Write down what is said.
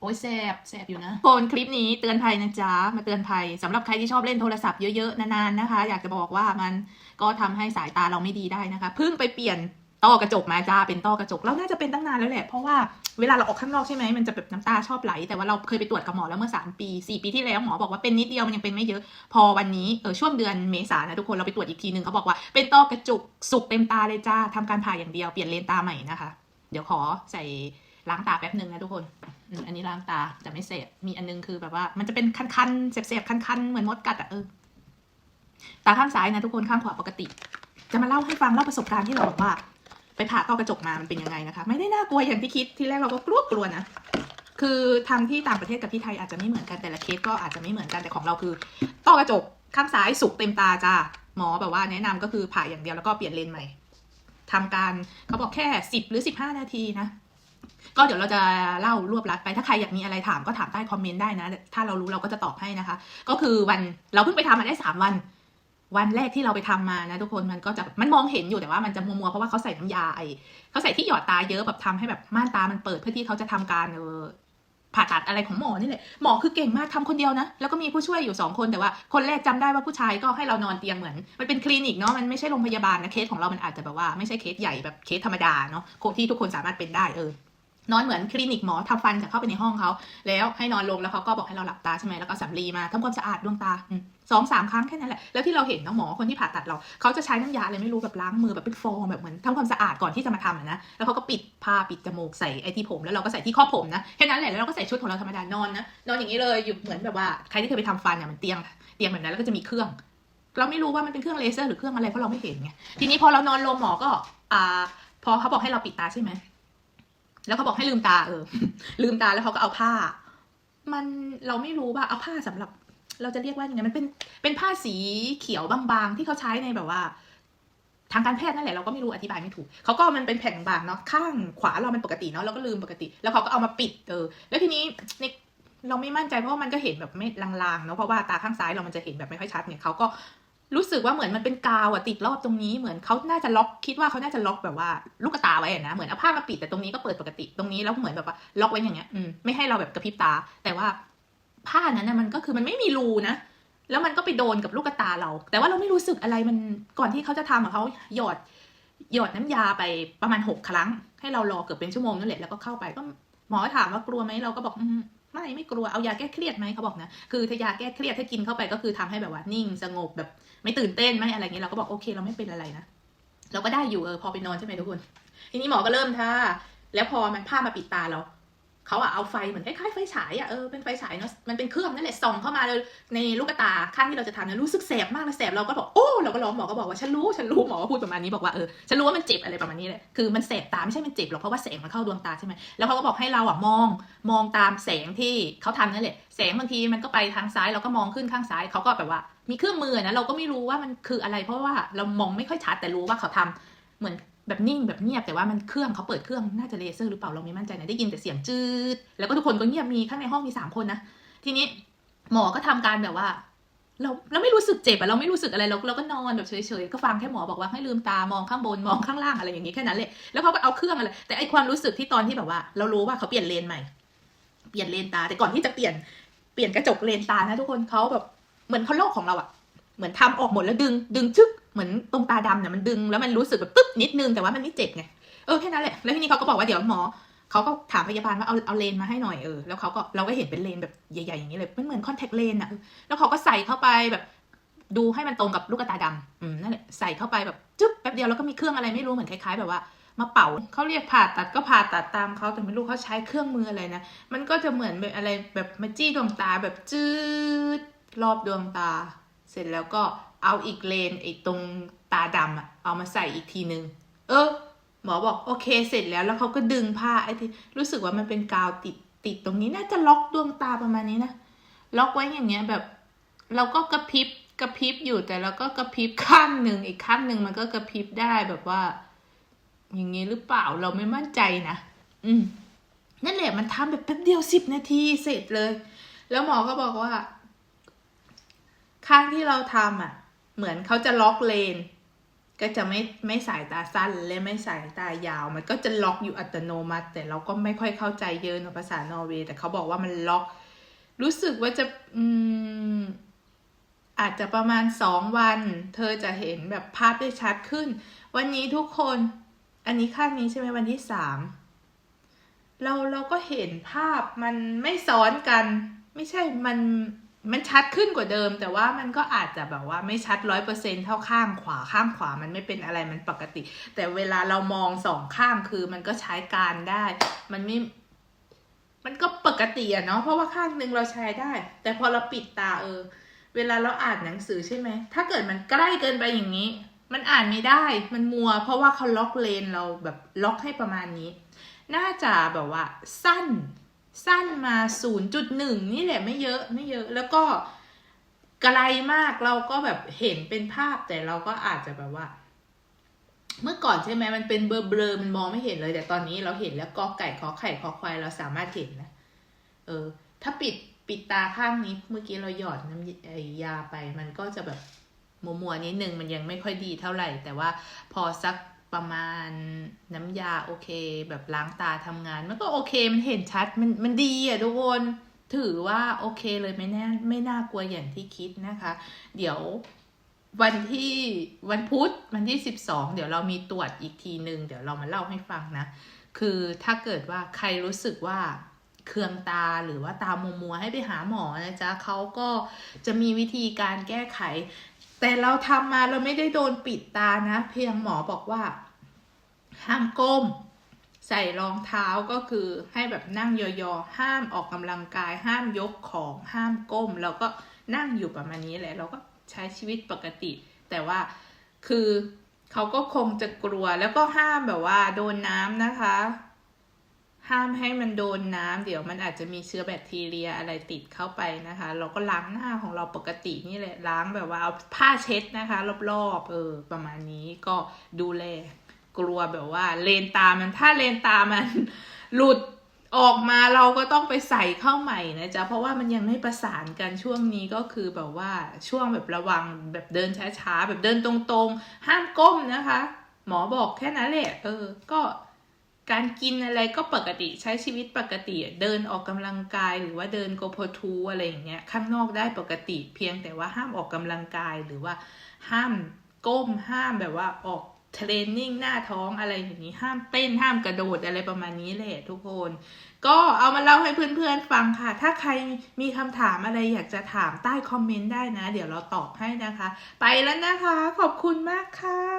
โอ้ยแสบแสบอยู่นะโคนคลิปนี้เตือนภัยนะจ๊ะ มาเตือนภัยสำหรับใครที่ชอบเล่นโทรศัพท์เยอะๆนานๆนะคะ อยากจะบอกว่ามันก็ทำให้สายตาเราไม่ดีได้นะคะ เพิ่งไปเปลี่ยนต้อกระจกมาจ้าเป็นต้อกระจกเราน่าจะเป็นตั้งนานแล้วแหละ เพราะว่าเวลาเราออกข้างนอกใช่ไหมมันจะแบบน้ำตาชอบไหล แต่ว่าเราเคยไปตรวจกับหมอแล้วเมื่อ 3 ปี 4 ปีที่แล้วหมอบอกว่าเป็นนิดเดียวมันยังเป็นไม่เยอะ พอวันนี้เออช่วงเดือนเมษายนนะทุกคนเราไปตรวจอีกทีนึงเขาบอกว่าเป็นต้อกระจกสุกเต็มตาเลยจ้าทำการผ่าอย่างเดียวเปลี่ยนเลนตาใหม่นะคะ เดี๋ยวขอใส่ล้างตาแป๊บหนึ่งนะทุกคน อันนี้ล้างตาแต่ไม่เสพมีอันนึงคือแบบว่า มันจะเป็นคันๆเสบๆคันๆเหมือนมดกัดอะเออตาข้างซ้ายนะทุกคนข้างขวาปกติ จะมาเล่าให้ฟังเล่าประสบการณ์ที่เราบอกว่า ไปผ่าต้อกระจกมามันเป็นยังไงนะคะ ไม่ได้น่ากลัวอย่างที่คิดที่แรกเราก็กลัวกลัวนะคือทางที่ต่างประเทศกับที่ไทยอาจจะไม่เหมือนกันแต่ละเคสก็อาจจะไม่เหมือนกันแต่ของเราคือ ต้อกระจกข้างซ้ายสุกเต็มตาจ้าหมอแบบว่าแนะนำก็คือผ่าอย่างเดียวแล้วก็เปลี่ยนเลนส์ใหม่ทำการเขาบอกแค่สิบหรือสิบห้านาทีนะ ก็เดี๋ยวเราจะเล่ารวบรัดไปถ้าใครอยากมีอะไรถามก็ถามใต้คอมเมนต์ได้นะ ถ้าเรารู้เราก็จะตอบให้นะคะ ก็คือวันเราเพิ่งไปทำมาได้สามวัน วันแรกที่เราไปทำมานะทุกคนมันก็จะมันมองเห็นอยู่แต่ว่ามันจะมัวๆเพราะว่าเขาใส่น้ำยาไอเขาใส่ที่หยอดตาเยอะแบบทำให้แบบม่านตามันเปิดเพื่อที่เขาจะทำการเออผ่าตัดอะไรของหมอนี่แหละหมอคือเก่งมากทำคนเดียวนะ แล้วก็มีผู้ช่วยอยู่สองคนแต่ว่าคนแรกจำได้ว่าผู้ชายก็ให้เรานอนเตียงเหมือน มันเป็นคลินิกเนาะมันไม่ใช่โรงพยาบาลนะเคสของเรามันอาจจะแบบว่าไม่ใช่เคสใหญ่แบบเคสธรรมดาเนาะโคที่ทุกคนสามารถเป็นได้เออ นอนเหมือนคลินิกหมอทำฟันจะเข้าไปในห้องเขา แล้วให้นอนลงแล้วเขาก็บอกให้เราหลับตาใช่ไหมแล้วก็สำลีมาทำความสะอาดดวงตาสองสามครั้งแค่นั้นแหละแล้วที่เราเห็นน้องหมอคนที่ผ่าตัดเราเขาจะใช้น้ำยาอะไรไม่รู้แบบล้างมือแบบเป็นฟองแบบเหมือนทำความสะอาดก่อนที่จะมาทำนะแล้วเขาก็ปิดผ้าปิดจมูกใส่ไอที่ผมแล้วเราก็ใส่ที่ข้อผมนะแค่นั้นแหละแล้วเราก็ใส่ชุดของเราธรรมดานอนนะนอนอย่างนี้เลยอยู่เหมือนแบบว่าใครที่เคยไปทำฟันเนี่ยมันเตียงเตียงแบบนั้นแล้วก็จะมีเครื่อง เราไม่รู้ว่ามันเป็นเครื่องเลเซอร์หรือเครื่องอะไรเพราะเราไม่เห็นไงทีนี้พอเรานอนลงหมอก็อ่าพอเขาบอกให้เราปิดตาใช่ไหม แล้วเขาบอกให้ลืมตาเออ ลืมตาแล้วเขาก็เอาผ้า มันเราไม่รู้ว่าเอาผ้าสำหรับ เราจะเรียกว่ายังไงมันเป็นเป็นผ้าสีเขียวบางๆที่เขาใช้ในแบบว่า ทางการแพทย์นั่นแหละเราก็ไม่รู้อธิบายไม่ถูกเขาก็มันเป็นแผ่นบางเนาะข้างขวาเรามันปกติเนาะเราก็ลืมปกติ แล้วเขาก็เอามาปิดเออ แล้วทีนี้ในเราไม่มั่นใจเพราะว่ามันก็เห็นแบบไม่ลางๆเนาะเพราะว่าตาข้างซ้ายเรามันจะเห็นแบบไม่ค่อยชัดเนี่ยเขาก็ รู้สึกว่าเหมือนมันเป็นกาวอะติดรอบตรงนี้เหมือนเขาน่าจะล็อกคิดว่าเขาน่าจะล็อกแบบว่าลูกตาไว้อะนะเหมือนเอาผ้ามาปิดแต่ตรงนี้ก็เปิดปกติตรงนี้แล้วเหมือนแบบว่าล็อกไว้อย่างเงี้ยอืมไม่ให้เราแบบกระพริบตา แต่ว่าผ้านั้นนะมันก็คือมันไม่มีรูนะแล้วมันก็ไปโดนกับลูกตาเรา แต่ว่าเราไม่รู้สึกอะไรมันก่อนที่เขาจะทำอะเขาหยอดหยอดน้ำยาไปประมาณหกครั้ง ให้เรารอเกือบเป็นชั่วโมงนั่นแหละแล้วก็เข้าไปก็หมอถามว่ากลัวไหมเราก็บอกอืม ไม่ไม่กลัวเอายาแก้เครียดไหมเขาบอกนะคือถ้ายาแก้เครียดถ้ากินเข้าไปก็คือทำให้แบบว่านิ่งสงบแบบ ไม่ตื่นเต้นไม่อะไรเงี้ยเราก็บอกโอเคเราไม่เป็นอะไรนะเราก็ได้อยู่เออพอไปนอนใช่ไหมทุกคน ทีนี้หมอก็เริ่มท่าแล้วพอมันผ้ามาปิดตาเรา เขาอะเอาไฟเหมือนคล้ายๆไฟฉายอะเออเป็นไฟฉายเนาะมันเป็นเครื่องนั่นแหละส่องเข้ามาเลยในลูกตาข้างที่เราจะทำเนี่ยรู้สึกแสบมากเลยแสบเราก็บอกโอ้เราก็ร้องหมอก็บอกว่าฉันรู้ฉันรู้หมอก็พูดประมาณนี้บอกว่าเออฉันรู้ว่ามันเจ็บอะไรประมาณนี้เลยคือมันแสบตาไม่ใช่มันเจ็บหรอกเพราะว่าแสงมันเข้าดวงตาใช่ไหมแล้วเขาก็บอกให้เราอะมองมองตามแสงที่เขาทำนั่นแหละแสงบางทีมันก็ไปทางซ้ายเราก็มองขึ้นข้างซ้ายเขาก็แบบว่า มีเครื่องมือนะเราก็ไม่รู้ว่ามันคืออะไร เพราะว่าเรามองไม่ค่อยชัดแต่รู้ว่าเขาทำเหมือน แบบนิ่งแบบเงียบแต่ว่ามันเครื่องเขาเปิดเครื่องน่าจะเลเซอร์หรือเปล่าเราไม่มั่นใจนะได้ยินแต่เสียงจืดแล้วก็ทุกคนก็เงียบมีข้างในห้องมีสามคนนะทีนี้หมอก็ทำการแบบว่า เราเราไม่รู้สึกเจ็บอะเราไม่รู้สึกอะไรเราเราก็นอนแบบเฉยๆก็ฟังแค่หมอบอกว่าให้ลืมตามองข้างบนมองข้างล่างอะไรอย่างงี้แค่นั้นเลยแล้วเขาก็เอาเครื่องอะไรแต่ไอความรู้สึกที่ตอนที่แบบว่า เรารู้ว่าเขาเปลี่ยนเลนใหม่ เปลี่ยนเลนตา แต่ก่อนที่จะเปลี่ยนเปลี่ยนกระจกเลนตานะทุกคนเขาแบบเหมือนเขาโลกของเราอะเหมือนทำออกหมดแล้วดึงดึงชึก เหมือนตรงตาดำเนี่ยมันดึงแล้วมันรู้สึกแบบตึ๊บนิดนึงแต่ว่ามันไม่เจ็บไงเออแค่นั้นแหละแล้วทีนี้เขาก็บอกว่าเดี๋ยวหมอเขาก็ถามพยาบาลว่าเอาเอาเลนมาให้หน่อยเออแล้วเขาก็เราก็เห็นเป็นเลนแบบใหญ่ๆอย่างนี้เลยมันเหมือนคอนแทคเลนอะแล้วเขาก็ใส่เข้าไปแบบดูให้มันตรงกับลูกตาดำอืมนั่นแหละใส่เข้าไปแบบจึ๊บแป๊บเดียวแล้วก็มีเครื่องอะไรไม่รู้เหมือนคล้ายๆ แบบว่า มาเป่าเขาเรียกผ่าตัดก็ผ่าตัดตามเขาแต่ไม่รู้เขาใช้เครื่องมืออะไรนะมันก็จะเหมือนแบบอะไรแบบมาจี้ดวงตาแบบจืดรอบดวงตา เสร็จแล้วก็ เอาอีกเลนไอ้ตรงตาดำอะเอามาใส่อีกทีนึง เออ หมอบอกโอเคเสร็จแล้วแล้วเขาก็ดึงผ้าไอ้ที่รู้สึกว่ามันเป็นกาวติดติดตรงนี้น่าจะล็อกดวงตาประมาณนี้นะล็อกไว้อย่างเงี้ยแบบ เราก็กระพริบกระพริบอยู่แต่เราก็กระพริบข้างหนึ่งอีกข้างหนึ่งมันก็กระพริบได้แบบว่า อย่างนี้หรือเปล่าเราไม่มั่นใจนะอืมนั่นแหละมันทำแบบแป๊บเดียวสิบนาทีเสร็จเลย แล้วหมอก็บอกว่า ข้างที่เราทำอะ เหมือนเขาจะล็อกเลน ก็จะไม่ไม่สายตาสั้นและไม่สายตายาว มันก็จะล็อกอยู่อัตโนมัติ แต่เราก็ไม่ค่อยเข้าใจเยอะในภาษานอร์เวย์แต่เขาบอกว่ามันล็อก รู้สึกว่าจะอืมอาจจะประมาณสองวัน เธอจะเห็นแบบภาพได้ชัดขึ้น วันนี้ทุกคน อันนี้ข้างนี้ใช่ไหมวันที่สามเราเราก็เห็นภาพมันไม่ซ้อนกัน ไม่ใช่มัน มันชัดขึ้นกว่าเดิม แต่ว่ามันก็อาจจะแบบว่าไม่ชัดร้อยเปอร์เซ็นเท่าข้างขวาข้างขวามันไม่เป็นอะไรมันปกติ แต่เวลาเรามองสองข้างคือมันก็ใช้การได้ มันไม่มันก็ปกติอะเนาะเพราะว่าข้างหนึ่งเราใช้ได้ แต่พอเราปิดตาเออ เวลาเราอ่านหนังสือใช่ไหมถ้าเกิดมันใกล้เกินไปอย่างนี้ มันอ่านไม่ได้ มันมัว เพราะว่าเขาล็อกเลนเราแบบล็อกให้ประมาณนี้ น่าจะแบบว่า สั้น สั้นมา 0.1 นี่แหละไม่เยอะไม่เยอะ แล้วก็ไกลมากเราก็แบบเห็นเป็นภาพแต่เราก็อาจจะแบบว่า เมื่อก่อนใช่ไหมมันเป็นเบลอเบลอๆมันมองไม่เห็นเลย แต่ตอนนี้เราเห็นแล้วก็ไก่ขอไข่ขอควายเราสามารถเห็นนะเออ ถ้าปิดปิดตาข้างนี้เมื่อกี้เราหยอดน้ำยาไป มันก็จะแบบมัวมัวๆนิดนึงมันยังไม่ค่อยดีเท่าไหร่ แต่ว่าพอสัก ประมาณน้ำยาโอเค แบบล้างตาทำงาน มันก็โอเคมันเห็นชัดมันมันดีอะทุกคนถือว่าโอเคเลยไม่แน่ไม่น่ากลัวอย่างที่คิดนะคะ เดี๋ยววันที่วันพุธวันที่สิบสองเดี๋ยวเรามีตรวจอีกทีหนึ่งเดี๋ยวเรามาเล่าให้ฟังนะ คือถ้าเกิดว่าใครรู้สึกว่าเคืองตาหรือว่าตามัวมัวๆให้ไปหาหมอนะจ๊ะเขาก็จะมีวิธีการแก้ไข แต่เราทำมาเราไม่ได้โดนปิดตานะ เพียงหมอบอกว่า ห้ามก้ม ใส่รองเท้าก็คือให้แบบนั่งยอๆห้ามออกกำลังกาย ห้ามยกของห้ามก้มแล้วก็นั่งอยู่ประมาณนี้แหละ เราก็ใช้ชีวิตปกติ แต่ว่าคือเขาก็คงจะกลัวแล้วก็ห้ามแบบว่า โดนน้ำนะคะ ห้ามให้มันโดนน้ำเดี๋ยวมันอาจจะมีเชื้อแบคทีเรียอะไรติดเข้าไปนะคะ เราก็ล้างหน้าของเราปกตินี่แหละล้างแบบว่าเอาผ้าเช็ดนะคะ รอบๆเออประมาณนี้ก็ดูแลกลัวแบบว่า เลนตามันถ้าเลนตามันหลุดออกมาเราก็ต้องไปใส่เข้าใหม่นะจ๊ะเพราะว่ามันยังไม่ประสานกันช่วงนี้ก็คือแบบว่าช่วงแบบระวังแบบเดินช้าๆแบบเดินตรงๆ ห้ามก้มนะคะ หมอบอกแค่นั้นแหละเออก็ การกินอะไรก็ปกติใช้ชีวิตปกติ เดินออกกำลังกายหรือว่าเดินโกโพทูอะไรอย่างเงี้ยข้างนอกได้ปกติ เพียงแต่ว่าห้ามออกกำลังกายหรือว่าห้ามก้มห้ามแบบว่าออกเทรนนิ่งหน้าท้องอะไรอย่างนี้ ห้ามเต้นห้ามกระโดดอะไรประมาณนี้แหละทุกคน ก็เอามาเล่าให้เพื่อนๆฟังค่ะ ถ้าใครมีคำถามอะไรอยากจะถามใต้คอมเมนต์ได้นะ เดี๋ยวเราตอบให้นะคะ ไปแล้วนะคะ ขอบคุณมากค่ะ